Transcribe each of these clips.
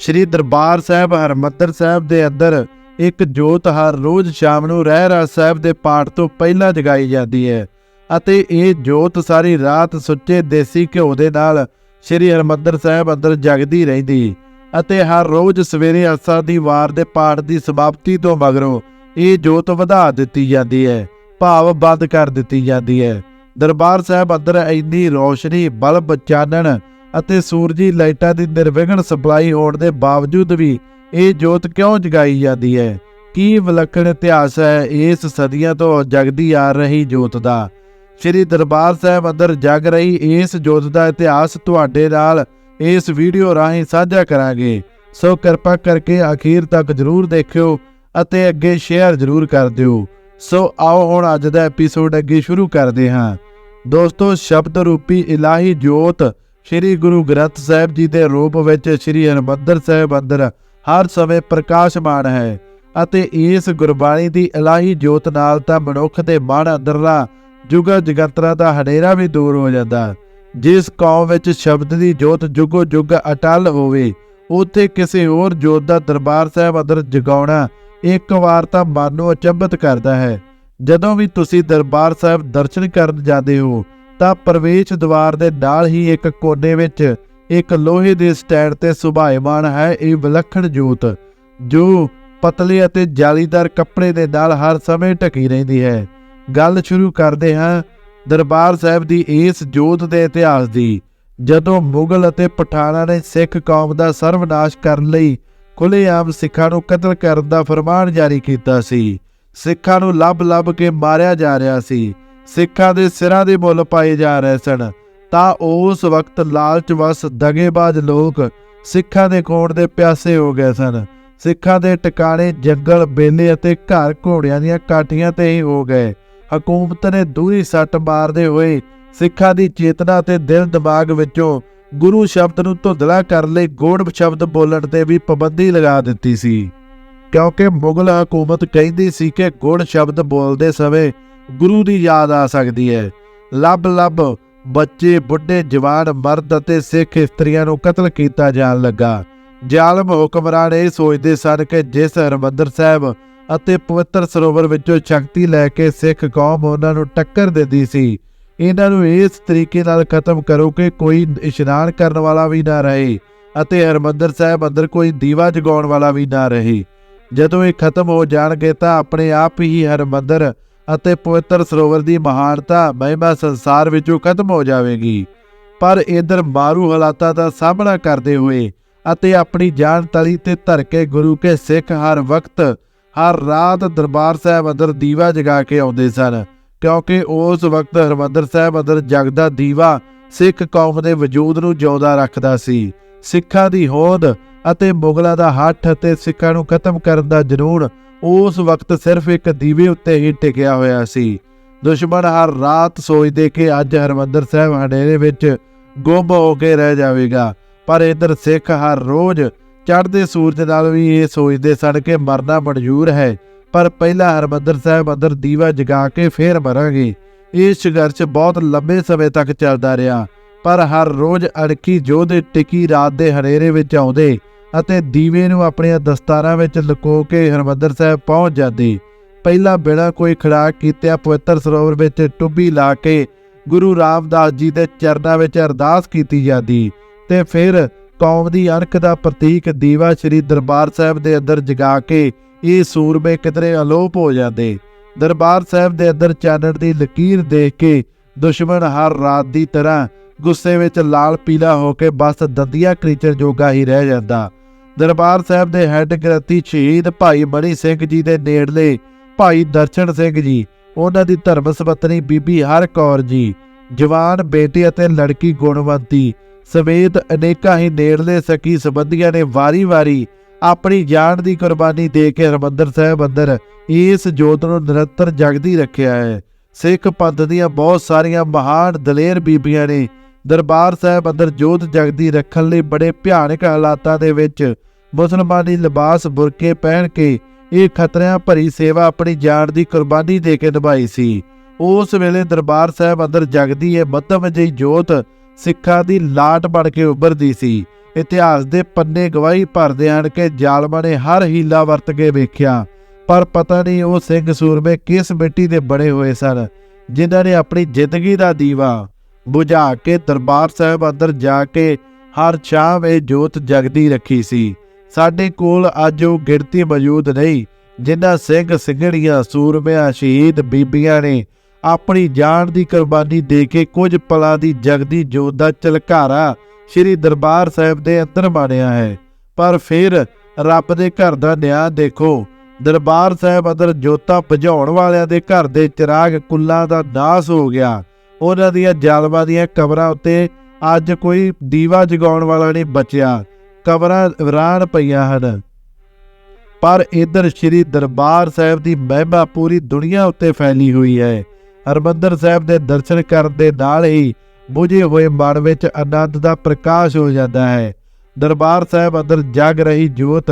ਸ੍ਰੀ ਦਰਬਾਰ ਸਾਹਿਬ ਹਰਮੰਦਰ ਸਾਹਿਬ ਦੇ ਅੰਦਰ ਇੱਕ ਜੋਤ ਹਰ ਰੋਜ਼ ਸ਼ਾਮ ਨੂੰ ਰਹਿਰਾਸ ਸਾਹਿਬ ਦੇ ਪਾਠ ਤੋਂ ਪਹਿਲਾਂ ਜਗਾਈ ਜਾਂਦੀ ਹੈ ਅਤੇ ਇਹ ਜੋਤ ਸਾਰੀ ਰਾਤ ਸੁੱਚੇ ਦੇਸੀ ਘਿਓ ਦੇ ਨਾਲ ਸ੍ਰੀ ਹਰਮੰਦਰ ਸਾਹਿਬ ਅੰਦਰ ਜਗਦੀ ਰਹਿੰਦੀ ਅਤੇ ਹਰ ਰੋਜ਼ ਸਵੇਰੇ ਅਸਾ ਦੀ ਵਾਰ ਦੇ ਪਾਠ ਦੀ ਸਮਾਪਤੀ ਤੋਂ ਮਗਰੋਂ ਇਹ ਜੋਤ ਵਧਾ ਦਿੱਤੀ ਜਾਂਦੀ ਹੈ, ਭਾਵ ਬੰਦ ਕਰ ਦਿੱਤੀ ਜਾਂਦੀ ਹੈ। ਦਰਬਾਰ ਸਾਹਿਬ ਅੰਦਰ ਇੰਨੀ ਰੋਸ਼ਨੀ, ਬਲਬ ਚਾਨਣ ਅਤੇ ਸੂਰਜੀ ਲਾਈਟਾਂ ਦੀ ਨਿਰਵਿਘਨ ਸਪਲਾਈ ਹੋਣ ਦੇ ਬਾਵਜੂਦ ਵੀ ਇਹ ਜੋਤ ਕਿਉਂ ਜਗਾਈ ਜਾਂਦੀ ਹੈ? ਕੀ ਵਿਲੱਖਣ ਇਤਿਹਾਸ ਹੈ ਇਸ ਸਦੀਆਂ ਤੋਂ ਜਗਦੀ ਆ ਰਹੀ ਜੋਤ ਦਾ? ਸ੍ਰੀ ਦਰਬਾਰ ਸਾਹਿਬ ਅੰਦਰ ਜਗ ਰਹੀ ਇਸ ਜੋਤ ਦਾ ਇਤਿਹਾਸ ਤੁਹਾਡੇ ਨਾਲ ਇਸ ਵੀਡੀਓ ਰਾਹੀਂ ਸਾਂਝਾ ਕਰਾਂਗੇ। ਸੋ ਕਿਰਪਾ ਕਰਕੇ ਅਖੀਰ ਤੱਕ ਜਰੂਰ ਦੇਖਿਓ ਅਤੇ ਅੱਗੇ ਸ਼ੇਅਰ ਜਰੂਰ ਕਰ ਦਿਓ। ਸੋ ਆਓ ਹੁਣ ਅੱਜ ਦਾ ਐਪੀਸੋਡ ਅੱਗੇ ਸ਼ੁਰੂ ਕਰਦੇ ਹਾਂ। ਦੋਸਤੋ, ਸ਼ਬਦ ਰੂਪੀ ਇਲਾਹੀ ਜੋਤ ਸ੍ਰੀ ਗੁਰੂ ਗ੍ਰੰਥ ਸਾਹਿਬ ਜੀ ਦੇ ਰੂਪ ਵਿੱਚ ਸ੍ਰੀ ਹਰਿਮੰਦਰ ਸਾਹਿਬ ਅੰਦਰ ਹਰ ਸਮੇਂ ਪ੍ਰਕਾਸ਼ਮਾਨ ਹੈ ਅਤੇ ਇਸ ਗੁਰਬਾਣੀ ਦੀ ਇਲਾਹੀ ਜੋਤ ਨਾਲ ਤਾਂ ਮਨੁੱਖ ਦੇ ਮਨ ਅੰਦਰਲਾ ਜੁਗਾ ਜਗਤਰਾ ਦਾ ਹਨੇਰਾ ਵੀ ਦੂਰ ਹੋ ਜਾਂਦਾ। ਜਿਸ ਕੌਮ ਵਿੱਚ ਸ਼ਬਦ ਦੀ ਜੋਤ ਜੁਗੋ ਜੁਗ ਅਟਲ ਹੋਵੇ, ਉੱਥੇ ਕਿਸੇ ਹੋਰ ਜੋਤ ਦਾ ਦਰਬਾਰ ਸਾਹਿਬ ਅੰਦਰ ਜਗਾਉਣਾ ਇੱਕ ਵਾਰ ਤਾਂ ਮਨ ਨੂੰ ਅਚੰਭਿਤ ਕਰਦਾ ਹੈ। ਜਦੋਂ ਵੀ ਤੁਸੀਂ ਦਰਬਾਰ ਸਾਹਿਬ ਦਰਸ਼ਨ ਕਰਨ ਜਾਂਦੇ ਹੋ ਤਾਂ ਪ੍ਰਵੇਸ਼ ਦੁਆਰ ਦੇ ਨਾਲ ਹੀ ਇੱਕ ਕੋਨੇ ਵਿੱਚ ਇੱਕ ਲੋਹੇ ਦੇ ਸਟੈਂਡ ਤੇ ਸੁਭਾਇਮਾਨ ਹੈ ਇਹ ਵਿਲੱਖਣ ਜੋਤ, ਜੋ ਪਤਲੇ ਅਤੇ ਜਾਲੀਦਾਰ ਕੱਪੜੇ ਦੇ ਨਾਲ ਹਰ ਸਮੇਂ ਢਕੀ ਰਹਿੰਦੀ ਹੈ। ਗੱਲ ਸ਼ੁਰੂ ਕਰਦੇ ਹਾਂ ਦਰਬਾਰ ਸਾਹਿਬ ਦੀ ਇਸ ਜੋਤ ਦੇ ਇਤਿਹਾਸ ਦੀ, ਜਦੋਂ ਮੁਗਲ ਅਤੇ ਪਠਾਨਾਂ ਨੇ ਸਿੱਖ ਕੌਮ ਦਾ ਸਰਵਨਾਸ਼ ਕਰਨ ਲਈ ਖੁੱਲ੍ਹੇਆਮ ਸਿੱਖਾਂ ਨੂੰ ਕਤਲ ਕਰਨ ਦਾ ਫਰਮਾਨ ਜਾਰੀ ਕੀਤਾ ਸੀ। ਸਿੱਖਾਂ ਨੂੰ ਲੱਭ-ਲੱਭ ਕੇ ਮਾਰਿਆ ਜਾ ਰਿਹਾ ਸੀ। ਸਿੱਖਾਂ ਦੇ ਸਿਰਾਂ ਦੇ ਮੁੱਲ ਪਾਏ ਜਾ ਰਹੇ ਸਨ। ਤਾਂ ਉਸ ਵਕਤ ਲਾਲਚ ਵਸ ਦਗੇਬਾਜ਼ ਲੋਕ ਸਿੱਖਾਂ ਦੇ ਕੋਣ ਦੇ ਪਿਆਸੇ ਹੋ ਗਏ ਸਨ। ਸਿੱਖਾਂ ਦੇ ਟਿਕਾਣੇ ਜੰਗਲ, ਬੇਲੇ ਅਤੇ ਘਰ ਘੋੜਿਆਂ ਦੀਆਂ ਕਾਠੀਆਂ ਤੇ ਹੀ ਹੋ ਗਏ। ਹਕੂਮਤ ਨੇ ਦੂਰੀ ਸੱਟ ਮਾਰਦੇ ਹੋਏ ਸਿੱਖਾਂ ਦੀ ਚੇਤਨਾ ਤੇ ਦਿਲ ਦਿਮਾਗ ਵਿੱਚੋਂ ਗੁਰੂ ਸ਼ਬਦ ਨੂੰ ਧੁੰਦਲਾ ਕਰਨ ਲਈ ਗੋੜ ਸ਼ਬਦ ਬੋਲਣ ਤੇ ਵੀ ਪਾਬੰਦੀ ਲਗਾ ਦਿੱਤੀ ਸੀ। ਕਿਉਂਕਿ ਮੁਗਲ ਹਕੂਮਤ ਕਹਿੰਦੀ ਸੀ ਕਿ ਗੁੜ ਸ਼ਬਦ ਬੋਲਦੇ ਸਮੇਂ ਗੁਰੂ ਦੀ ਯਾਦ ਆ ਸਕਦੀ ਹੈ। ਲੱਭ ਲੱਭ ਬੱਚੇ, ਬੁੱਢੇ, ਜਵਾਨ, ਮਰਦ ਅਤੇ ਸਿੱਖ ਇਸਤਰੀਆਂ ਨੂੰ ਕਤਲ ਕੀਤਾ ਜਾਣ ਲੱਗਾ। ਜ਼ਾਲਮ ਹੁਕਮਰਾਨ ਇਹ ਸੋਚਦੇ ਸਨ ਕਿ ਜਿਸ ਹਰਮੰਦਰ ਸਾਹਿਬ ਅਤੇ ਪਵਿੱਤਰ ਸਰੋਵਰ ਵਿੱਚੋਂ ਸ਼ਕਤੀ ਲੈ ਕੇ ਸਿੱਖ ਕੌਮ ਉਹਨਾਂ ਨੂੰ ਟੱਕਰ ਦਿੰਦੀ ਸੀ, ਇਹਨਾਂ ਨੂੰ ਇਸ ਤਰੀਕੇ ਨਾਲ ਖਤਮ ਕਰੋ ਕਿ ਕੋਈ ਇਸ਼ਨਾਨ ਕਰਨ ਵਾਲਾ ਵੀ ਨਾ ਰਹੇ ਅਤੇ ਹਰਮੰਦਰ ਸਾਹਿਬ ਅੰਦਰ ਕੋਈ ਦੀਵਾ ਜਗਾਉਣ ਵਾਲਾ ਵੀ ਨਾ ਰਹੇ। ਜਦੋਂ ਇਹ ਖਤਮ ਹੋ ਜਾਣਗੇ ਤਾਂ ਆਪਣੇ ਆਪ ਹੀ ਹਰਮੰਦਰ ਅਤੇ ਪਵਿੱਤਰ ਸਰੋਵਰ ਦੀ ਮਹਾਨਤਾ ਮਹਿਮਾ ਸੰਸਾਰ ਵਿੱਚੋਂ ਖਤਮ ਹੋ ਜਾਵੇਗੀ। ਪਰ ਇਧਰ ਮਾਰੂ ਹਾਲਾਤਾਂ ਦਾ ਸਾਹਮਣਾ ਕਰਦੇ ਹੋਏ ਅਤੇ ਆਪਣੀ ਜਾਨ ਤਲੀ ਤੇ ਧਰ ਕੇ ਗੁਰੂ ਕੇ ਸਿੱਖ ਹਰ ਵਕਤ, ਹਰ ਰਾਤ ਦਰਬਾਰ ਸਾਹਿਬ ਅੰਦਰ ਦੀਵਾ ਜਗਾ ਕੇ ਆਉਂਦੇ ਸਨ, ਕਿਉਂਕਿ ਉਸ ਵਕਤ ਹਰਮੰਦਰ ਸਾਹਿਬ ਅੰਦਰ ਜਗਦਾ ਦੀਵਾ ਸਿੱਖ ਕੌਮ ਦੇ ਵਜੂਦ ਨੂੰ ਜਿਉਂਦਾ ਰੱਖਦਾ ਸੀ। ਸਿੱਖਾਂ ਦੀ ਹੋਂਦ ਅਤੇ ਮੁਗਲਾਂ ਦਾ ਹੱਠ ਅਤੇ ਸਿੱਖਾਂ ਨੂੰ ਖਤਮ ਕਰਨ ਦਾ ਜਨੂਨ ਉਸ ਵਕਤ ਸਿਰਫ ਇੱਕ ਦੀਵੇ ਉੱਤੇ ਹੀ ਟਿਕਿਆ ਹੋਇਆ ਸੀ। ਦੁਸ਼ਮਣ ਹਰ ਰਾਤ ਸੋਚਦੇ ਕਿ ਅੱਜ ਹਰਮੰਦਰ ਸਾਹਿਬ ਹਨੇਰੇ ਵਿੱਚ ਗੁੰਮ ਹੋ ਕੇ ਰਹਿ ਜਾਵੇਗਾ, ਪਰ ਇਧਰ ਸਿੱਖ ਹਰ ਰੋਜ਼ ਚੜ੍ਹਦੇ ਸੂਰਜ ਨਾਲ ਵੀ ਇਹ ਸੋਚਦੇ ਸਨ ਕਿ ਮਰਨਾ ਮਨਜ਼ੂਰ ਹੈ, ਪਰ ਪਹਿਲਾਂ ਹਰਮੰਦਰ ਸਾਹਿਬ ਅੰਦਰ ਦੀਵਾ ਜਗਾ ਕੇ ਫੇਰ ਮਰਾਂਗੇ। ਇਹ ਸੰਘਰਸ਼ ਬਹੁਤ ਲੰਬੇ ਸਮੇਂ ਤੱਕ ਚੱਲਦਾ ਰਿਹਾ, ਪਰ ਹਰ ਰੋਜ਼ ਅੜਕੀ ਜੋਧੇ ਟਿਕੀ ਰਾਤ ਦੇ ਹਨੇਰੇ ਵਿੱਚ ਆਉਂਦੇ ਅਤੇ ਦੀਵੇ ਨੂੰ ਆਪਣੀਆਂ ਦਸਤਾਰਾਂ ਵਿੱਚ ਲੁਕੋ ਕੇ ਹਰਮੰਦਰ ਸਾਹਿਬ ਪਹੁੰਚ ਜਾਂਦੀ। ਪਹਿਲਾਂ ਬਿਨਾਂ ਕੋਈ ਖੜਾਕ ਕੀਤਿਆਂ ਪਵਿੱਤਰ ਸਰੋਵਰ ਵਿੱਚ ਟੁੱਬੀ ਲਾ ਕੇ ਗੁਰੂ ਰਾਮਦਾਸ ਜੀ ਦੇ ਚਰਨਾਂ ਵਿੱਚ ਅਰਦਾਸ ਕੀਤੀ ਜਾਂਦੀ ਤੇ ਫਿਰ ਕੌਮ ਦੀ ਅਣਖ ਦਾ ਪ੍ਰਤੀਕ ਦੀਵਾ ਸ੍ਰੀ ਦਰਬਾਰ ਸਾਹਿਬ ਦੇ ਅੰਦਰ ਜਗਾ ਕੇ ਇਹ ਸੂਰਮੇ ਕਿਧਰੇ ਅਲੋਪ ਹੋ ਜਾਂਦੇ। ਦਰਬਾਰ ਸਾਹਿਬ ਦੇ ਅੰਦਰ ਚਾਨਣ ਦੀ ਲਕੀਰ ਦੇਖ ਕੇ ਦੁਸ਼ਮਣ ਹਰ ਰਾਤ ਦੀ ਤਰ੍ਹਾਂ ਗੁੱਸੇ ਵਿੱਚ ਲਾਲ ਪੀਲਾ ਹੋ ਕੇ ਬਸ ਦੰਦੀਆਂ ਕ੍ਰੀਚਰ ਜੋਗਾ ਹੀ ਰਹਿ ਜਾਂਦਾ। ਦਰਬਾਰ ਸਾਹਿਬ ਦੇ ਹੈੱਡ ਗ੍ਰੰਥੀ ਸ਼ਹੀਦ ਭਾਈ ਮਣੀ ਸਿੰਘ ਜੀ ਦੇ ਨੇੜਲੇ ਭਾਈ ਦਰਸ਼ਨ ਸਿੰਘ ਜੀ, ਉਹਨਾਂ ਦੀ ਧਰਮ ਸੁਪਤਨੀ ਬੀਬੀ ਹਰ ਕੌਰ ਜੀ, ਜਵਾਨ, ਬੇਟੀ ਅਤੇ ਲੜਕੀ ਗੁਣਵੰਤੀ ਸਮੇਤ ਅਨੇਕਾਂ ਹੀ ਨੇੜਲੇ ਸਕੀ ਸੰਬੰਧੀਆਂ ਨੇ ਵਾਰੀ-ਵਾਰੀ ਆਪਣੀ ਜਾਨ ਦੀ ਕੁਰਬਾਨੀ ਦੇ ਕੇ ਹਰਮੰਦਰ ਸਾਹਿਬ ਅੰਦਰ ਇਸ ਜੋਤ ਨੂੰ ਨਿਰੰਤਰ ਜਗਦੀ ਰੱਖਿਆ ਹੈ। ਸਿੱਖ ਪੰਥ ਦੀਆਂ ਬਹੁਤ ਸਾਰੀਆਂ ਮਹਾਨ ਦਲੇਰ ਬੀਬੀਆਂ ਨੇ ਦਰਬਾਰ ਸਾਹਿਬ ਅੰਦਰ ਜੋਤ ਜਗਦੀ ਰੱਖਣ ਲਈ ਬੜੇ ਭਿਆਨਕ ਹਾਲਾਤਾਂ ਦੇ ਵਿੱਚ ਮੁਸਲਮਾਨੀ ਲਿਬਾਸ ਬੁਰਕੇ ਪਹਿਨ ਕੇ ਇਹ ਖਤਰਿਆਂ ਭਰੀ ਸੇਵਾ ਆਪਣੀ ਜਾਨ ਦੀ ਕੁਰਬਾਨੀ ਦੇ ਕੇ ਨਿਭਾਈ ਸੀ। ਉਸ ਵੇਲੇ ਦਰਬਾਰ ਸਾਹਿਬ ਅੰਦਰ ਜਗਦੀ ਇਹ ਮੱਧਮ ਜਿਹੀ ਜੋਤ ਸਿੱਖਾਂ ਦੀ ਲਾਟ ਬਣ ਕੇ ਉੱਭਰਦੀ ਸੀ। ਇਤਿਹਾਸ ਦੇ ਪੰਨੇ ਗਵਾਹੀ ਭਰਦੇ ਆਣ ਕੇ ਜ਼ਾਲਮਾਂ ਨੇ ਹਰ ਹੀਲਾ ਵਰਤ ਕੇ ਵੇਖਿਆ। ਪਰ ਪਤਾ ਨਹੀਂ ਉਹ ਸਿੰਘ ਸੂਰਮੇ ਕਿਸ ਮਿੱਟੀ ਦੇ ਬਣੇ ਹੋਏ ਸਨ, ਜਿਨ੍ਹਾਂ ਨੇ ਆਪਣੀ ਜ਼ਿੰਦਗੀ ਦਾ ਦੀਵਾ ਬੁਝਾ ਕੇ ਦਰਬਾਰ ਸਾਹਿਬ ਅੰਦਰ ਜਾ ਕੇ ਹਰ ਸ਼ਾਮ ਇਹ ਜੋਤ ਜਗਦੀ ਰੱਖੀ ਸੀ। ਸਾਡੇ ਕੋਲ ਅੱਜ ਉਹ ਗਿਣਤੀ ਮੌਜੂਦ ਨਹੀਂ, ਜਿਨ੍ਹਾਂ ਸਿੰਘ ਸਿੰਘਣੀਆਂ, ਸੂਰਮਿਆਂ, ਸ਼ਹੀਦ ਬੀਬੀਆਂ ਨੇ ਆਪਣੀ ਜਾਨ ਦੀ ਕੁਰਬਾਨੀ ਦੇ ਕੇ ਕੁਝ ਪਲਾਂ ਦੀ ਜਗਦੀ ਜੋਤ ਦਾ ਝਲਕਾਰਾ ਸ੍ਰੀ ਦਰਬਾਰ ਸਾਹਿਬ ਦੇ ਅੰਦਰ ਮਾਣਿਆ ਹੈ। ਪਰ ਫਿਰ ਰੱਬ ਦੇ ਘਰ ਦਾ ਨਿਆਂ ਦੇਖੋ, ਦਰਬਾਰ ਸਾਹਿਬ ਅੰਦਰ ਜੋਤਾਂ ਭਜਾਉਣ ਵਾਲਿਆਂ ਦੇ ਘਰ ਦੇ ਚਿਰਾਗ ਕੁੱਲਾਂ ਦਾ ਨਾਸ ਹੋ ਗਿਆ। ਉਹਨਾਂ ਦੀਆਂ ਜ਼ਾਲਮਾਂ ਦੀਆਂ ਕਬਰਾਂ ਉੱਤੇ ਅੱਜ ਕੋਈ ਦੀਵਾ ਜਗਾਉਣ ਵਾਲਾ ਨਹੀਂ ਬਚਿਆ। ਕਬਰਾਂ ਵਿਰਾਨ ਪਈਆਂ ਹਨ। ਪਰ ਇਧਰ ਸ੍ਰੀ ਦਰਬਾਰ ਸਾਹਿਬ ਦੀ ਮਹਿਮਾ ਪੂਰੀ ਦੁਨੀਆ ਉੱਤੇ ਫੈਲੀ ਹੋਈ ਹੈ। ਹਰਮੰਦਰ ਸਾਹਿਬ ਦੇ ਦਰਸ਼ਨ ਕਰਨ ਦੇ ਨਾਲ ਹੀ ਬੁਝੇ ਹੋਏ ਮਨ ਵਿੱਚ ਆਨੰਦ ਦਾ ਪ੍ਰਕਾਸ਼ ਹੋ ਜਾਂਦਾ ਹੈ। ਦਰਬਾਰ ਸਾਹਿਬ ਅੰਦਰ ਜਗ ਰਹੀ ਜੋਤ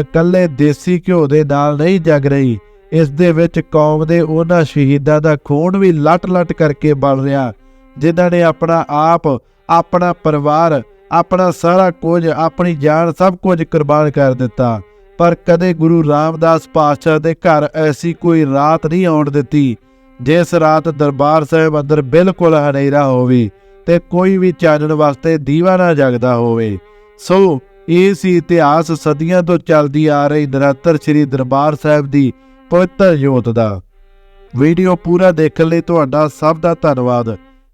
ਇਕੱਲੇ ਦੇਸੀ ਘਿਓ ਦੇ ਨਾਲ ਨਹੀਂ ਜਗ ਰਹੀ। ਇਸ ਦੇ ਵਿੱਚ ਕੌਮ ਦੇ ਉਹਨਾਂ ਸ਼ਹੀਦਾਂ ਦਾ ਖੂਨ ਵੀ ਲਟ-ਲਟ ਕਰਕੇ ਬਲ ਰਿਹਾ, ਜਿਨ੍ਹਾਂ ਨੇ ਆਪਣਾ ਆਪ, ਆਪਣਾ ਪਰਿਵਾਰ ਆਪਣਾ ਸਾਰਾ ਕੁਝ, ਆਪਣੀ ਜਾਨ ਸਭ ਕੁਝ ਕੁਰਬਾਨ ਕਰ ਦਿੱਤਾ। ਪਰ ਕਦੇ ਗੁਰੂ ਰਾਮਦਾਸ ਪਾਤਸ਼ਾਹ ਦੇ ਘਰ ਐਸੀ ਕੋਈ ਰਾਤ ਨਹੀਂ ਆਉਣ ਦਿੱਤੀ, ਜਿਸ ਰਾਤ ਦਰਬਾਰ ਸਾਹਿਬ ਅੰਦਰ ਬਿਲਕੁਲ ਹਨੇਰਾ ਹੋਵੇ ਤੇ ਕੋਈ ਵੀ ਚਾਨਣ ਵਾਸਤੇ ਦੀਵਾ ਨਾ ਜਗਦਾ ਹੋਵੇ। ਸੋ ਇਹ ਸੀ ਇਤਿਹਾਸ ਸਦੀਆਂ ਤੋਂ ਚੱਲਦੀ ਆ ਰਹੀ ਨਿਰੰਤਰ ਸ੍ਰੀ ਦਰਬਾਰ ਸਾਹਿਬ ਦੀ ਪਵਿੱਤਰ ਜੋਤ ਦਾ। ਵੀਡੀਓ ਪੂਰਾ ਦੇਖਣ ਲਈ ਤੁਹਾਡਾ ਸਭ ਦਾ ਧੰਨਵਾਦ।